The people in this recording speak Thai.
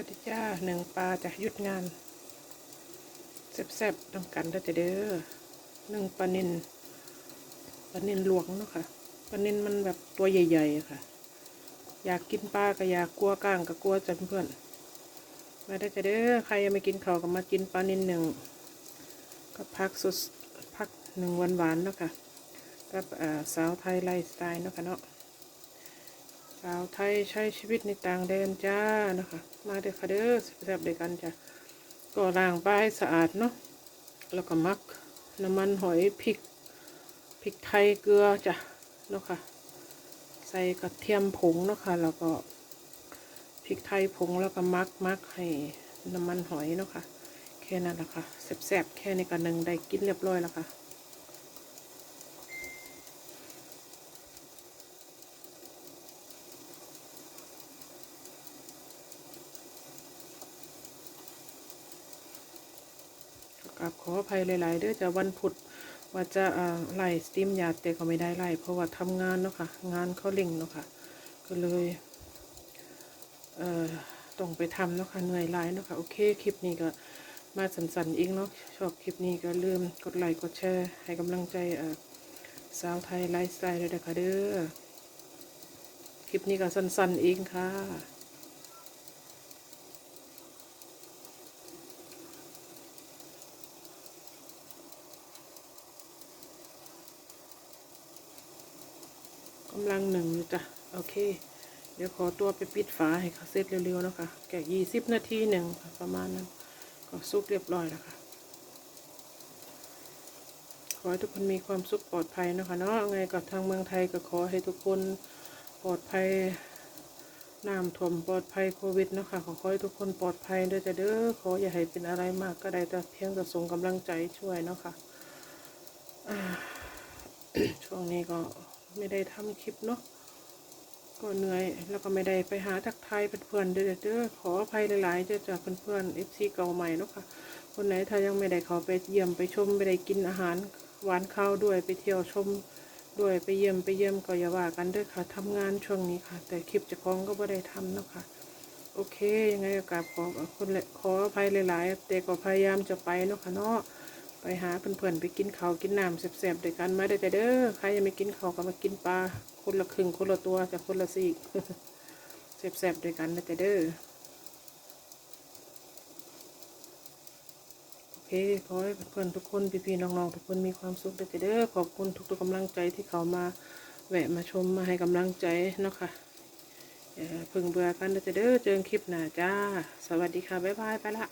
วัสดีจ้าหนึ่งปลาจะหยุดงานแซ่บๆต้องกันเด้จะเด้อหนึ่งปลาเนินปลาเนินหลวงเนาะค่ะปลาเนินมันแบบตัวใหญ่ๆค่ะ อยากกินปลาก็อยากกลัวก้างก็กลัวจ้ะเพื่อนมาได้จะเด้อใครยังไม่กินข้าวก็มากินปลาเนินหนึ่งก็พักสุดพักหนึ่งวันหวานๆเนาะค่ะกับสาวไทยไลฟ์สไตล์เนาะค่ะเนาะ สาวไทยใช้ชีวิตในต่างแดนจ้านะคะ มาเด้อค่ะเด้อแซ่บๆด้วกันจ้ะก็ล้างปให้สะอาดเนาะแล้วก็มักน้ำมันหอยพริกพริกไทยเกลือจ้ะเนาะค่ะใส่กระเทียมผงเนาะค่ะแล้วก็พริกไทยผงแล้วก็มักมักให้น้ำมันหอยเนาะค่ะแค่นั้นแหละค่ะแซ่บๆแค่นี้ก็หนึ่งได้กินเรียบร้อยแล้วค่ะ กับขออภัยหลายๆเด้อจะวันพุธว่าจะไล่สตรีมยาแต่ก็ไม่ได้ไล่เพราะว่าทำงานเนาะค่ะงานเขาเล่งเนาะค่ะก็เลยเอ่อต้องไปทำเนาะค่ะเหนื่อยหลายเนาะค่ะโอเคคลิปนี้ก็มาสันๆเองเนาะชอบคลิปนี้ก็ลืมกดไลค์กดแชร์ให้กำลังใจสาวไทยไลฟ์สไตล์เลยนะคะเด้อคลิปนี้ก็สั้นๆเองค่ะำลังหนึ่งจ้ะโอเค เดี๋ยวขอตัวไปปิดฝาให้เขาเสร็จเร็วๆเนาะคะแกะยี่สิบนาทีหนึ่งประมาณนั้นก็สุกเรียบร้อยแล้วค่ะ ขอให้ทุกคนมีความสุขปลอดภัยนะคะเนาะไงกับทางเมืองไทยก็ขอให้ทุกคนปลอดภัยน้ำท่วมปลอดภัยโควิดนะคะขอให้ทุกคนปลอดภัยด้อจ้ะเด้อขออย่าให้เป็นอะไรมากก็ได้แต่เพียงแต่ส่งกำลังใจช่วยเนาะค่ะช่วงนี้ก็ ไม่ได้ทำคลิปเนาะก็เหนื่อย แล้วก็ไม่ได้ไปหาทักทายเพื่อนๆเด้อเด้อขออภัยหลายๆเจ้าจากเพื่อนๆ FC เก่าใหม่เนาะค่ะคนไหนถ้ายังไม่ได้เขาไปเยี่ยมไปชมไปได้กินอาหารหวานข้าวด้วยไปเที่ยวชมด้วยไปเยี่ยมไปเยี่ยมก็อย่าว่ากันด้อค่ะทำงานช่วงนี้ค่ะ แต่คลิปจะคล้องก็ไม่ได้ทำเนาะค่ะโอเค ยังไงก็กราบขอคนละขออภัยหลายๆแต่ก็พยายามจะไปเนาะค่ะเนาะ ไปหาเพื่อนๆไปกินข้าวกินน้ำแซ่บๆด้วยกันมาได้อจ้ะเด้อใครยังไม่กินข้าวก็มากินปลาคนละครึ่งคนละตัวจากคนละซีกแซ่บๆด้วยกันนะจ้ะเด้อโอเคขอให้เพื่อนๆทุกคนพี่ๆน้องๆทุกคนมีความสุขด้วยจ้ะเด้อขอบคุณทุกๆกำลังใจที่เขามาแวะมาชมมาให้กำลังใจเนาะค่ะอย่าเพิ่งเบื่อกันนะจ้ะเด้อเจอคลิปหน้าจ้า สวัสดีค่ะ บ๊ายบาย ไปละ